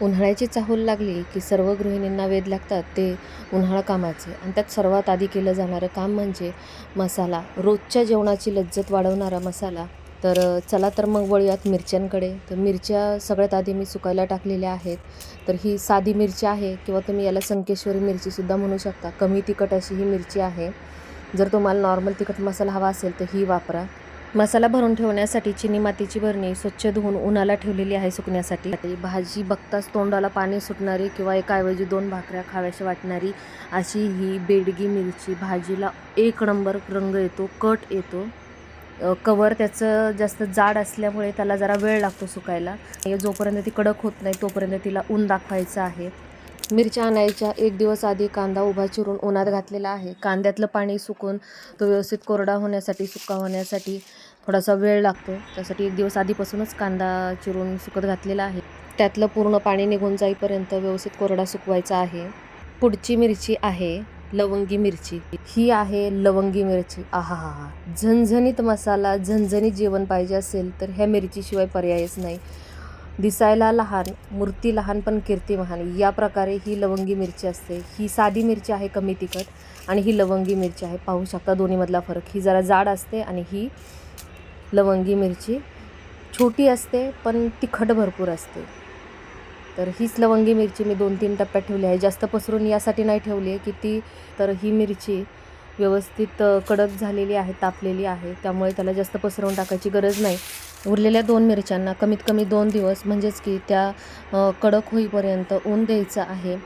उन्हाळ्याची चाहूल लागली की सर्व गृहिणींना वेध लागतात ते उन्हाळा कामाचे. आणि त्यात सर्वात आधी केलं जाणारं काम म्हणजे मसाला. रोजच्या जेवणाची लज्जत वाढवणारा मसाला. तर चला तर मग वळूयात मिरच्यांकडे. तर मिरच्या सगळ्यात आधी मी सुकायला टाकलेल्या आहेत. तर ही साधी मिरची आहे किंवा तुम्ही याला संकेश्वरी मिरचीसुद्धा म्हणू शकता. कमी तिखट अशी ही मिरची आहे. जर तुम्हाला नॉर्मल तिखट मसाला हवा असेल तर ही वापरा. मसाला भरून ठेवण्यासाठी चिनी मातीची भरणी स्वच्छ धुवून उन्हाला ठेवलेली आहे सुकण्यासाठी. भाजी बघताच तोंडाला पाणी सुटणारी किंवा एकाऐवजी दोन भाकऱ्या खाव्याशी वाटणारी अशी ही बेडगी मिरची. भाजीला एक नंबर रंग येतो कट येतो. कवर त्याचं जास्त जाड असल्यामुळे त्याला जरा वेळ लागतो सुकायला. जोपर्यंत ती कडक होत नाही तोपर्यंत तिला ऊन दाखवायचं आहे. मिरच्या आणायच्या एक दिवस आधी कांदा उभा चिरून उन्हात घातलेला आहे. कांद्यातलं पाणी सुकून तो व्यवस्थित कोरडा होण्यासाठी सुका होण्यासाठी थोडासा वेळ लागतो. त्यासाठी एक दिवस आधीपासूनच कांदा चिरून सुकत घातलेला आहे. त्यातलं पूर्ण पाणी निघून जाईपर्यंत व्यवस्थित कोरडा सुकवायचा आहे. पुढची मिरची आहे लवंगी मिरची. ही आहे लवंगी मिरची. आहा हा हा झणझणीत मसाला झणझणीत जेवण पाहिजे असेल तर ह्या मिरचीशिवाय पर्यायच नाही. दिसायला लहान मूर्ती लहान पण कीर्ती महान या प्रकारे ही लवंगी मिरची असते. ही साधी मिरची आहे कमी तिखट आणि ही लवंगी मिरची आहे. पाहू शकता दोन्हीमधला फरक. ही जरा जाड असते आणि ही लवंगी मिरची. छोटी असते पण तिखट भरपूर असते. तर हीच लवंगी मिरची मी दोन तीन टप्प्यात ठेवली आहे. जास्त पसरून यासाठी नाही ठेवली आहे की ती तर ही मिरची व्यवस्थित कडक झालेली आहे तापलेली आहे. त्यामुळे त्याला जास्त पसरवून टाकायची गरज नाही. उरलेल्या दोन मिरच्यांना कमीत कमी दोन दिवस म्हणजेच की त्या कडक होईपर्यंत ऊन द्यायचं आहे.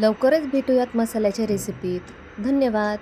लवकरच भेटूयात मसाल्याच्या रेसिपीत धन्यवाद!